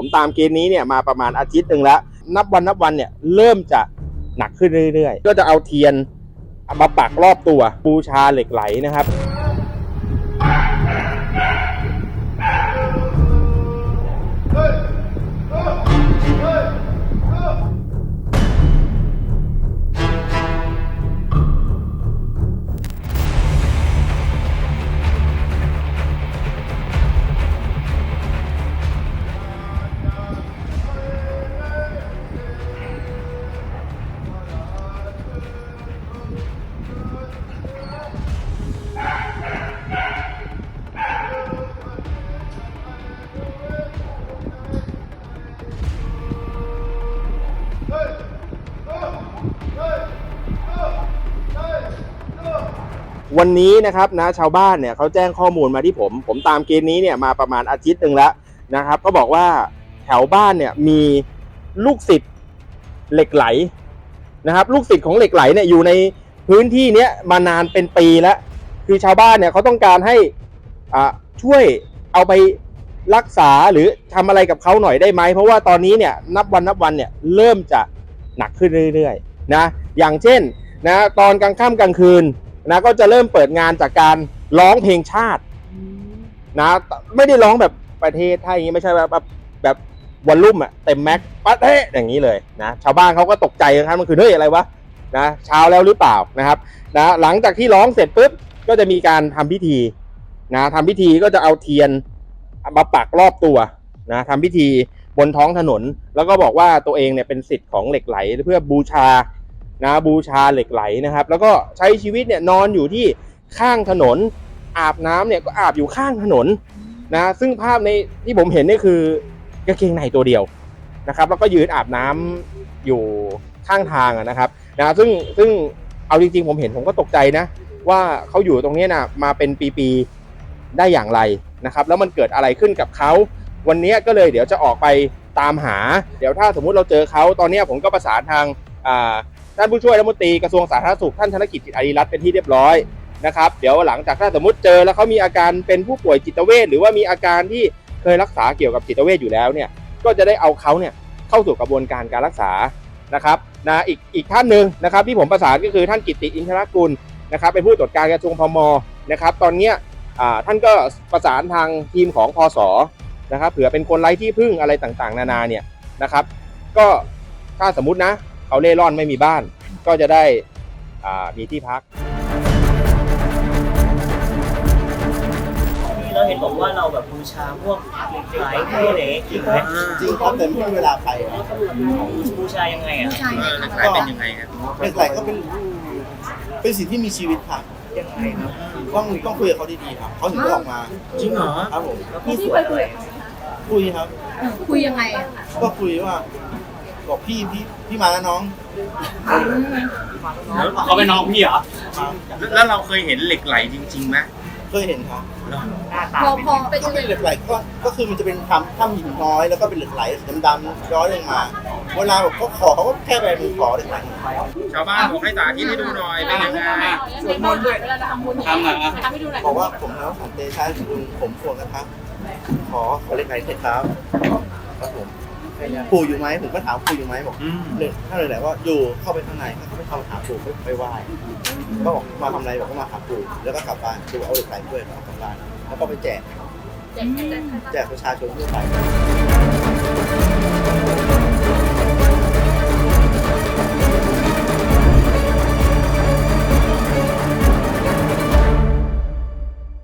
ผมตามเกณฑ์นี้เนี่ยมาประมาณอาทิตย์หนึ่งแล้ว นับวันนับวันเนี่ยเริ่มจะหนักขึ้นเรื่อยๆ ก็จะเอาเทียนอามาปักรอบตัวบูชาเหล็กไหลนะครับ วันนี้นะครับนะชาวบ้านเนี่ยเขาแจ้งข้อมูลมาที่ผม ผมตามเกณฑ์นี้เนี่ยมาประมาณอาทิตย์หนึ่งแล้วนะครับก็บอกว่าแถวบ้านเนี่ยมีลูกศิษย์เหล็กไหลนะครับ ลูกศิษย์ของเหล็กไหลเนี่ยอยู่ในพื้นที่เนี้ยมานานเป็นปีแล้ว คือชาวบ้านเนี่ยเขาต้องการให้อ่าช่วยเอาไปรักษาหรือทำอะไรกับเขาหน่อยได้ไหมเพราะว่าตอนนี้เนี่ยนับวันนับวันเนี่ยเริ่มจะหนักขึ้นเรื่อยๆนะอย่างเช่นนะตอนกลางค่ำกลางคืน นะก็จะเริ่มเปิดงานจากการร้องเพลงชาตินะไม่ได้ร้องแบบประเทศไทยอย่างนี้ไม่ใช่แบบแบบแบบวอลลุ่มอะเต็มแม็กประเทศอย่างนี้เลยนะชาวบ้านเขาก็ตกใจกันครับมันคือเฮ้ยอะไรวะนะเช้าแล้วหรือเปล่านะครับนะหลังจากที่ร้องเสร็จปุ๊บก็จะมีการทำพิธีนะทำพิธีก็จะเอาเทียนมาปักรอบตัวนะทำพิธีบนท้องถนน แล้วก็บอกว่าตัวเองเนี่ยเป็นสิทธิ์ของเหล็กไหลเพื่อบูชา นะบูชาเหล็กไหลนะครับ แล้วก็ใช้ชีวิตเนี่ยนอนอยู่ที่ข้างถนน อาบน้ำเนี่ยก็อาบอยู่ข้างถนนนะซึ่งภาพในที่ผมเห็นนี่คือกางเกงในตัวเดียวนะครับ แล้วก็ยืนอาบน้ำอยู่ข้างทางนะครับนะซึ่งซึ่งเอาจริงๆ ผมเห็นผมก็ตกใจนะ ว่าเขาอยู่ตรงนี้นะมาเป็นปีๆได้อย่างไรนะครับ แล้วมันเกิดอะไรขึ้นกับเขาวันนี้ก็เลยเดี๋ยวจะออกไปตามหา เดี๋ยวถ้าสมมุติเราเจอเขาตอนนี้ผมก็ประสานทางอ่า ท่านผู้ช่วยรัฐมนตรีกระทรวงสาธารณสุขท่านธนกิจจิตอารีรัตน์เป็นที่เรียบร้อยนะครับเดี๋ยวหลังจากถ้าสมมติเจอแล้วเขามีอาการเป็นผู้ป่วยจิตเวชหรือว่ามีอาการที่เคยรักษาเกี่ยวกับจิตเวชอยู่แล้วเนี่ยก็จะได้เอาเขาเนี่ยเข้าสู่กระบวนการการรักษานะครับนะอีกอีกท่านหนึ่งนะครับที่ผมประสานก็คือท่านกิตติอินทรกุลนะครับเป็นผู้ตรวจการกระทรวงพมนะครับตอนนี้ท่านก็ประสานทางทีมของพศนะครับเผื่อเป็นคนไร้ที่พึ่งอะไรต่างๆ นานาเนี่ยนะครับก็ถ้าสมมตินะ เขาเล่ร่อนไม่มีบ้าน ก็จะได้อ่ามีที่พักนี่เราเห็นบอกว่าเราแบบบูชาพวกเหล็กไหลพวกเหล็กจริงไหมจริงครับแต่ไม่มีเวลาไปครับบูชายังไงอะก็เป็นยังไงครับเหล็กไหลก็เป็นเป็นสิ่งที่มีชีวิตครับยังไงครับต้องต้องคุยกับเขาดีๆครับเขาถึงจะออกมาจริงเหรอครับผมแล้วพี่สวยอะไรคุยครับคุยยังไงอะก็คุยว่า บอกพี่พี่พี่มาแล้วน้องเขาเป็นน้องพี่เหรอครับแล้วเราเคยเห็นเหล็กไหลจริงๆไหมเคยเห็นครับหน้าตาพอเป็นพอเป็นก็ยังเป็นไงเหล็กไหลก็ก็คือมันจะเป็นทำถ้ำหินน้อยแล้วก็เป็นเหล็กไหลดำๆย้อยลงมา เวลาแบบเขาขอเขาก็แค่ไปมือขอเหล็กไหลชาวบ้านบอกให้สาธิตให้ดูหน่อยเป็นยังไงสวดมนต์ด้วยเวลาทำบุญทำหน่อยนะทำให้ดูหน่อยบอกว่าผมแล้วสันเตชะคุณผมควรนะครับ ขอขอเหล็กไหลเสร็จครับครับผม ปู่อยู่ไหมผมก็ถามปู่อยู่ไหมบอกอืม เลยถ้าเลยแหละว่าอยู่เข้าไปข้างในเขาไปทำหาปู่ไปไไหว้ก็บอกมาทำอะไรบอกก็มาถามปู่แล้วก็กลับบ้านปู่เอาเหล็กไหลด้วยเอากลับบ้านแล้วก็ไปแจกแจกแจกแจกประชาชนทั่วไป